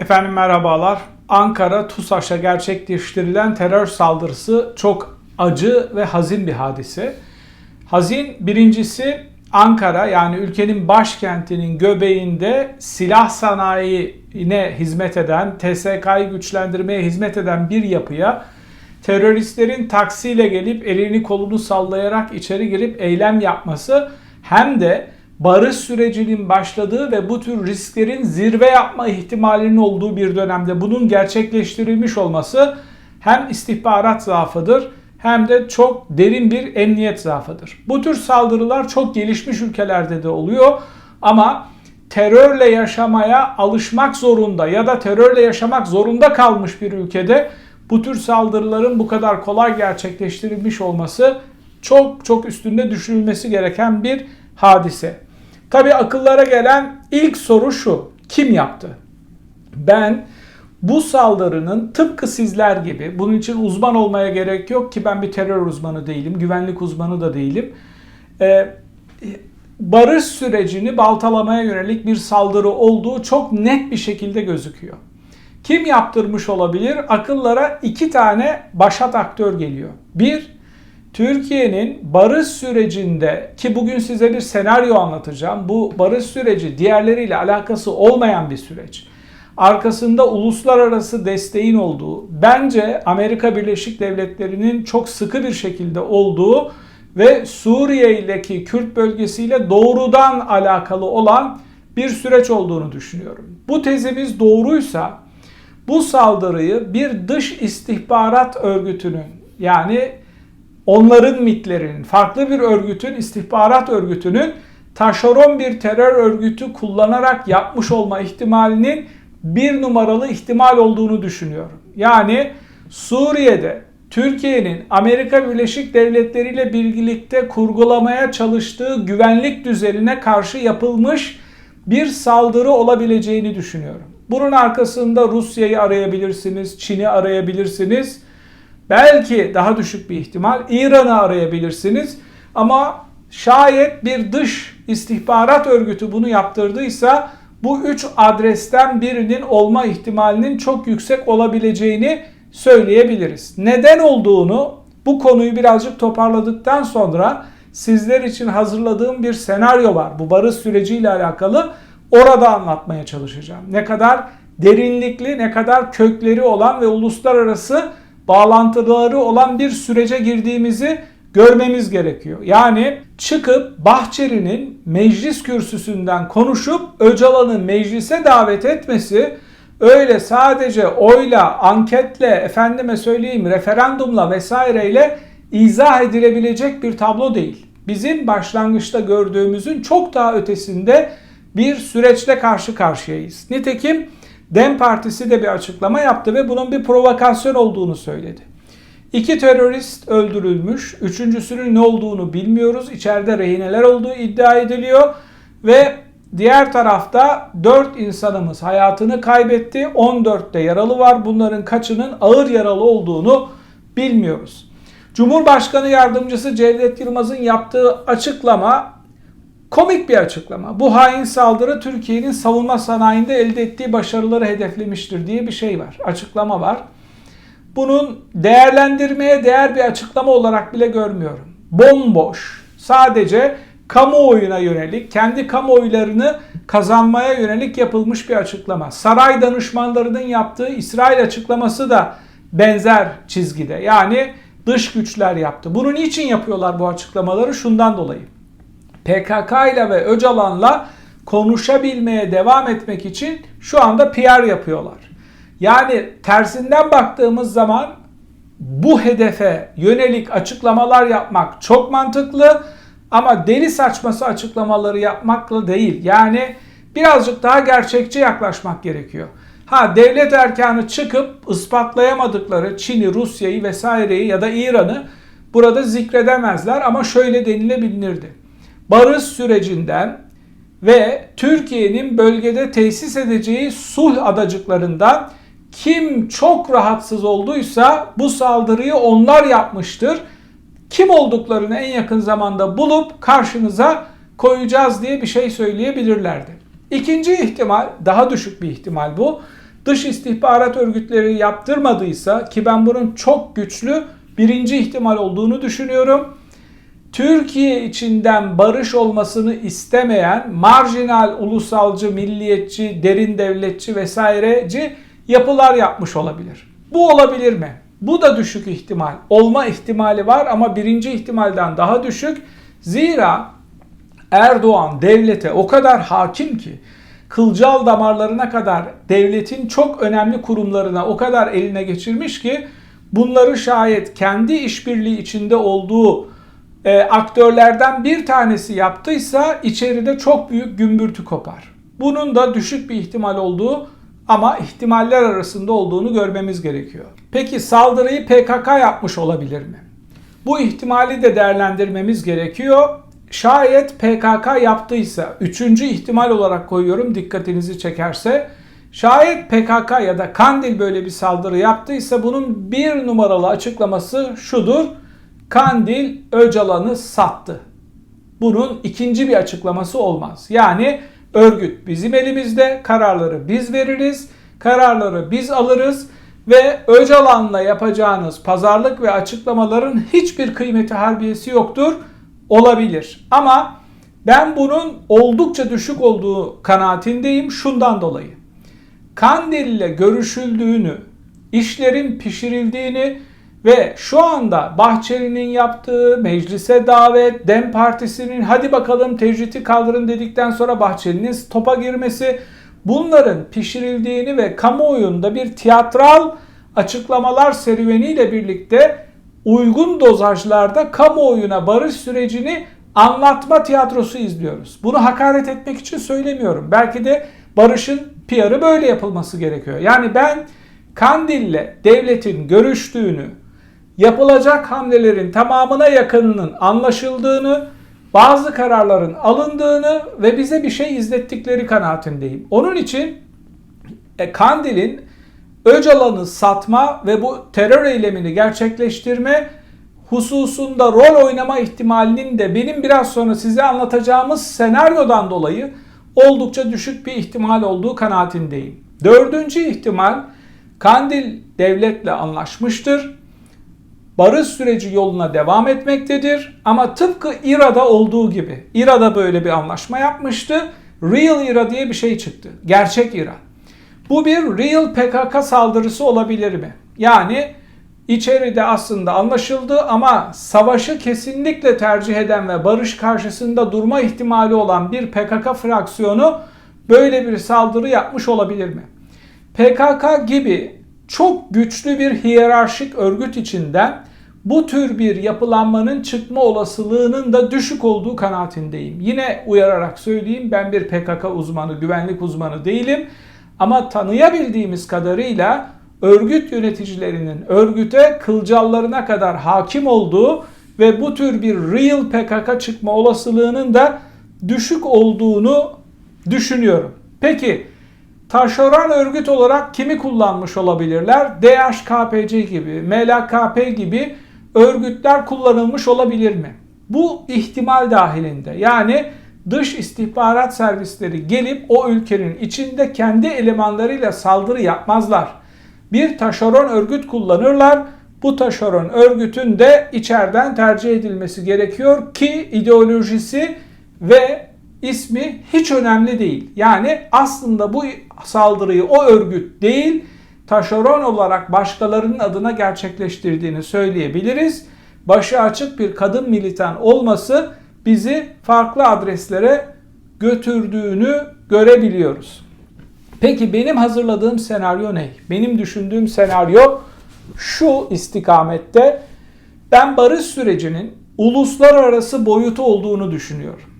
Efendim merhabalar. Ankara TUSAŞ'a gerçekleştirilen terör saldırısı çok acı ve hazin bir hadise. Hazin birincisi Ankara yani ülkenin başkentinin göbeğinde silah sanayine hizmet eden, TSK'yı güçlendirmeye hizmet eden bir yapıya teröristlerin taksiyle gelip elini kolunu sallayarak içeri girip eylem yapması hem de barış sürecinin başladığı ve bu tür risklerin zirve yapma ihtimalinin olduğu bir dönemde bunun gerçekleştirilmiş olması hem istihbarat zaafıdır hem de çok derin bir emniyet zaafıdır. Bu tür saldırılar çok gelişmiş ülkelerde de oluyor ama terörle yaşamaya alışmak zorunda ya da terörle yaşamak zorunda kalmış bir ülkede bu tür saldırıların bu kadar kolay gerçekleştirilmiş olması çok çok üstünde düşünülmesi gereken bir hadise. Tabi akıllara gelen ilk soru şu. Kim yaptı? Ben bu saldırının tıpkı sizler gibi bunun için uzman olmaya gerek yok ki ben bir terör uzmanı değilim, güvenlik uzmanı da değilim. Ee, barış sürecini baltalamaya yönelik bir saldırı olduğu çok net bir şekilde gözüküyor. Kim yaptırmış olabilir? Akıllara iki tane başat aktör geliyor. Bir, Türkiye'nin barış sürecinde ki bugün size bir senaryo anlatacağım. Bu barış süreci diğerleriyle alakası olmayan bir süreç. Arkasında uluslararası desteğin olduğu, bence Amerika Birleşik Devletleri'nin çok sıkı bir şekilde olduğu ve Suriye'deki Kürt bölgesiyle doğrudan alakalı olan bir süreç olduğunu düşünüyorum. Bu tezimiz doğruysa bu saldırıyı bir dış istihbarat örgütünün yani onların mitlerinin, farklı bir örgütün, istihbarat örgütünün taşeron bir terör örgütü kullanarak yapmış olma ihtimalinin bir numaralı ihtimal olduğunu düşünüyorum. Yani Suriye'de Türkiye'nin Amerika Birleşik Devletleri ile birlikte kurgulamaya çalıştığı güvenlik düzenine karşı yapılmış bir saldırı olabileceğini düşünüyorum. Bunun arkasında Rusya'yı arayabilirsiniz, Çin'i arayabilirsiniz. Belki daha düşük bir ihtimal İran'ı arayabilirsiniz. Ama şayet bir dış istihbarat örgütü bunu yaptırdıysa bu üç adresten birinin olma ihtimalinin çok yüksek olabileceğini söyleyebiliriz. Neden olduğunu bu konuyu birazcık toparladıktan sonra sizler için hazırladığım bir senaryo var. Bu barış süreciyle alakalı orada anlatmaya çalışacağım. Ne kadar derinlikli, ne kadar kökleri olan ve uluslararası bağlantıları olan bir sürece girdiğimizi görmemiz gerekiyor. Yani çıkıp Bahçeli'nin meclis kürsüsünden konuşup Öcalan'ı meclise davet etmesi öyle sadece oyla, anketle, efendime söyleyeyim referandumla vesaireyle izah edilebilecek bir tablo değil. Bizim başlangıçta gördüğümüzün çok daha ötesinde bir süreçle karşı karşıyayız. Nitekim Dem Partisi de bir açıklama yaptı ve bunun bir provokasyon olduğunu söyledi. İki terörist öldürülmüş. Üçüncüsünün ne olduğunu bilmiyoruz. İçeride rehineler olduğu iddia ediliyor. Ve diğer tarafta 4 insanımız hayatını kaybetti. 14'te yaralı var. Bunların kaçının ağır yaralı olduğunu bilmiyoruz. Cumhurbaşkanı Yardımcısı Cevdet Yılmaz'ın yaptığı açıklama Komik bir açıklama. Bu hain saldırı Türkiye'nin savunma sanayinde elde ettiği başarıları hedeflemiştir diye bir şey var. Açıklama var. Bunun değerlendirmeye değer bir açıklama olarak bile görmüyorum. Bomboş. Sadece kamuoyuna yönelik, kendi kamuoylarını kazanmaya yönelik yapılmış bir açıklama. Saray danışmanlarının yaptığı İsrail açıklaması da benzer çizgide. Yani dış güçler yaptı. Bunu niçin yapıyorlar bu açıklamaları? Şundan dolayı. PKK ile ve Öcalan'la konuşabilmeye devam etmek için şu anda PR yapıyorlar. Yani tersinden baktığımız zaman bu hedefe yönelik açıklamalar yapmak çok mantıklı ama deli saçması açıklamaları yapmakla değil. Yani birazcık daha gerçekçi yaklaşmak gerekiyor. Ha devlet erkanı çıkıp ispatlayamadıkları Çin'i, Rusya'yı vesaireyi ya da İran'ı burada zikredemezler ama şöyle denilebilirdi barış sürecinden ve Türkiye'nin bölgede tesis edeceği sulh adacıklarından kim çok rahatsız olduysa bu saldırıyı onlar yapmıştır. Kim olduklarını en yakın zamanda bulup karşınıza koyacağız diye bir şey söyleyebilirlerdi. İkinci ihtimal, daha düşük bir ihtimal bu. dış istihbarat örgütleri yaptırmadıysa ki ben bunun çok güçlü birinci ihtimal olduğunu düşünüyorum. Türkiye içinden barış olmasını istemeyen marjinal ulusalcı, milliyetçi, derin devletçi vesaireci yapılar yapmış olabilir. Bu olabilir mi? Bu da düşük ihtimal. Olma ihtimali var ama birinci ihtimalden daha düşük. Zira Erdoğan devlete o kadar hakim ki kılcal damarlarına kadar devletin çok önemli kurumlarına o kadar eline geçirmiş ki bunları şayet kendi işbirliği içinde olduğu e, aktörlerden bir tanesi yaptıysa içeride çok büyük gümbürtü kopar. Bunun da düşük bir ihtimal olduğu ama ihtimaller arasında olduğunu görmemiz gerekiyor. Peki saldırıyı PKK yapmış olabilir mi? Bu ihtimali de değerlendirmemiz gerekiyor. Şayet PKK yaptıysa, üçüncü ihtimal olarak koyuyorum dikkatinizi çekerse, şayet PKK ya da Kandil böyle bir saldırı yaptıysa bunun bir numaralı açıklaması şudur. Kandil Öcalan'ı sattı. Bunun ikinci bir açıklaması olmaz. Yani örgüt bizim elimizde, kararları biz veririz, kararları biz alırız ve Öcalan'la yapacağınız pazarlık ve açıklamaların hiçbir kıymeti harbiyesi yoktur. Olabilir. Ama ben bunun oldukça düşük olduğu kanaatindeyim şundan dolayı. Kandil ile görüşüldüğünü, işlerin pişirildiğini ve şu anda Bahçeli'nin yaptığı meclise davet, Dem Partisi'nin hadi bakalım tecriti kaldırın dedikten sonra Bahçeli'nin topa girmesi bunların pişirildiğini ve kamuoyunda bir tiyatral açıklamalar serüveniyle birlikte uygun dozajlarda kamuoyuna barış sürecini anlatma tiyatrosu izliyoruz. Bunu hakaret etmek için söylemiyorum. Belki de barışın PR'ı böyle yapılması gerekiyor. Yani ben Kandil'le devletin görüştüğünü, yapılacak hamlelerin tamamına yakınının anlaşıldığını, bazı kararların alındığını ve bize bir şey izlettikleri kanaatindeyim. Onun için e, Kandil'in Öcalan'ı satma ve bu terör eylemini gerçekleştirme hususunda rol oynama ihtimalinin de benim biraz sonra size anlatacağımız senaryodan dolayı oldukça düşük bir ihtimal olduğu kanaatindeyim. Dördüncü ihtimal Kandil devletle anlaşmıştır barış süreci yoluna devam etmektedir. Ama tıpkı İRA'da olduğu gibi, İRA'da böyle bir anlaşma yapmıştı. Real İRA diye bir şey çıktı. Gerçek İRA. Bu bir real PKK saldırısı olabilir mi? Yani içeride aslında anlaşıldı ama savaşı kesinlikle tercih eden ve barış karşısında durma ihtimali olan bir PKK fraksiyonu böyle bir saldırı yapmış olabilir mi? PKK gibi çok güçlü bir hiyerarşik örgüt içinden bu tür bir yapılanmanın çıkma olasılığının da düşük olduğu kanaatindeyim. Yine uyararak söyleyeyim ben bir PKK uzmanı, güvenlik uzmanı değilim. Ama tanıyabildiğimiz kadarıyla örgüt yöneticilerinin örgüte kılcallarına kadar hakim olduğu ve bu tür bir real PKK çıkma olasılığının da düşük olduğunu düşünüyorum. Peki taşeron örgüt olarak kimi kullanmış olabilirler? DHKPC gibi, MLKP gibi örgütler kullanılmış olabilir mi? Bu ihtimal dahilinde yani dış istihbarat servisleri gelip o ülkenin içinde kendi elemanlarıyla saldırı yapmazlar. Bir taşeron örgüt kullanırlar. Bu taşeron örgütün de içeriden tercih edilmesi gerekiyor ki ideolojisi ve ismi hiç önemli değil. Yani aslında bu saldırıyı o örgüt değil, taşeron olarak başkalarının adına gerçekleştirdiğini söyleyebiliriz. Başı açık bir kadın militan olması bizi farklı adreslere götürdüğünü görebiliyoruz. Peki benim hazırladığım senaryo ne? Benim düşündüğüm senaryo şu istikamette ben barış sürecinin uluslararası boyutu olduğunu düşünüyorum.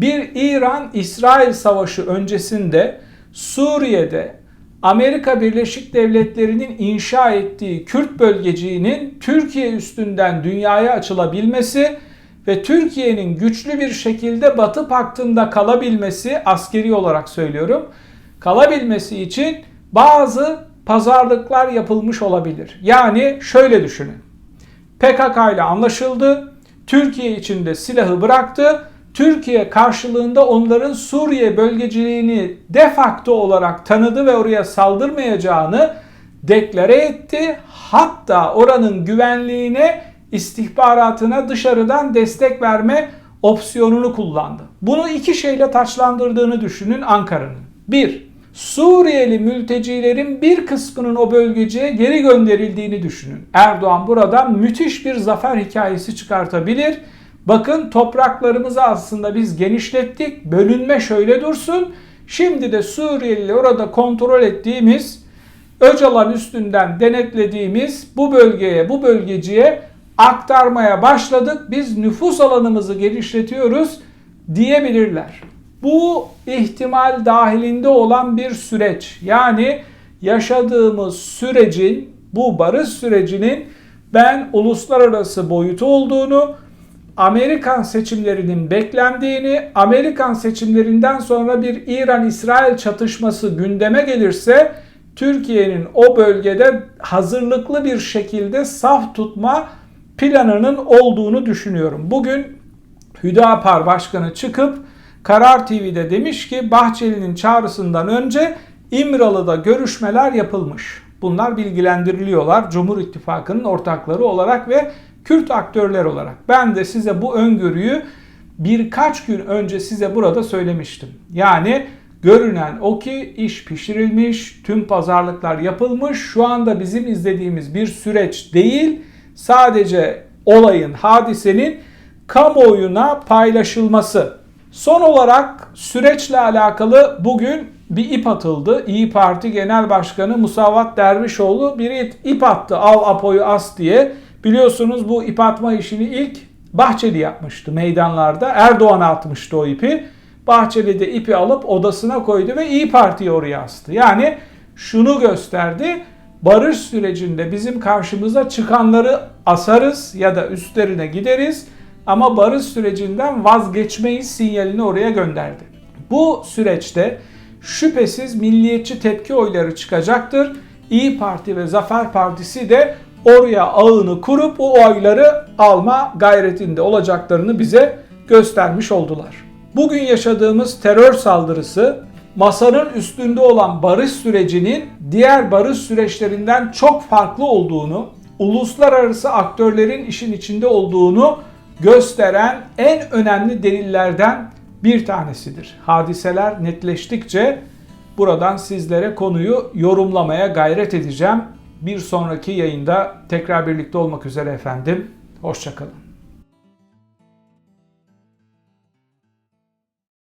Bir İran-İsrail savaşı öncesinde Suriye'de Amerika Birleşik Devletleri'nin inşa ettiği Kürt bölgeciğinin Türkiye üstünden dünyaya açılabilmesi ve Türkiye'nin güçlü bir şekilde Batı Paktı'nda kalabilmesi askeri olarak söylüyorum. Kalabilmesi için bazı pazarlıklar yapılmış olabilir. Yani şöyle düşünün. PKK ile anlaşıldı. Türkiye içinde silahı bıraktı. Türkiye karşılığında onların Suriye bölgeciliğini de facto olarak tanıdı ve oraya saldırmayacağını deklare etti. Hatta oranın güvenliğine, istihbaratına dışarıdan destek verme opsiyonunu kullandı. Bunu iki şeyle taçlandırdığını düşünün Ankara'nın. Bir, Suriyeli mültecilerin bir kısmının o bölgeciye geri gönderildiğini düşünün. Erdoğan buradan müthiş bir zafer hikayesi çıkartabilir. Bakın topraklarımızı aslında biz genişlettik. Bölünme şöyle dursun. Şimdi de Suriyeli orada kontrol ettiğimiz Öcalan üstünden denetlediğimiz bu bölgeye, bu bölgeciye aktarmaya başladık. Biz nüfus alanımızı genişletiyoruz diyebilirler. Bu ihtimal dahilinde olan bir süreç. Yani yaşadığımız sürecin, bu barış sürecinin ben uluslararası boyutu olduğunu, Amerikan seçimlerinin beklendiğini, Amerikan seçimlerinden sonra bir İran-İsrail çatışması gündeme gelirse Türkiye'nin o bölgede hazırlıklı bir şekilde saf tutma planının olduğunu düşünüyorum. Bugün Hüdapar Başkanı çıkıp Karar TV'de demiş ki Bahçeli'nin çağrısından önce İmralı'da görüşmeler yapılmış. Bunlar bilgilendiriliyorlar Cumhur İttifakı'nın ortakları olarak ve Kürt aktörler olarak. Ben de size bu öngörüyü birkaç gün önce size burada söylemiştim. Yani görünen o ki iş pişirilmiş, tüm pazarlıklar yapılmış. Şu anda bizim izlediğimiz bir süreç değil, sadece olayın, hadisenin kamuoyuna paylaşılması. Son olarak süreçle alakalı bugün bir ip atıldı. İyi Parti Genel Başkanı Musavat Dervişoğlu bir ip attı. Al Apo'yu as diye. Biliyorsunuz bu ip atma işini ilk Bahçeli yapmıştı meydanlarda. Erdoğan atmıştı o ipi. Bahçeli de ipi alıp odasına koydu ve İyi Parti'yi oraya astı. Yani şunu gösterdi. Barış sürecinde bizim karşımıza çıkanları asarız ya da üstlerine gideriz ama barış sürecinden vazgeçmeyiz sinyalini oraya gönderdi. Bu süreçte şüphesiz milliyetçi tepki oyları çıkacaktır. İyi Parti ve Zafer Partisi de oraya ağını kurup o oyları alma gayretinde olacaklarını bize göstermiş oldular. Bugün yaşadığımız terör saldırısı masanın üstünde olan barış sürecinin diğer barış süreçlerinden çok farklı olduğunu, uluslararası aktörlerin işin içinde olduğunu gösteren en önemli delillerden bir tanesidir. Hadiseler netleştikçe buradan sizlere konuyu yorumlamaya gayret edeceğim. Bir sonraki yayında tekrar birlikte olmak üzere efendim. Hoşçakalın.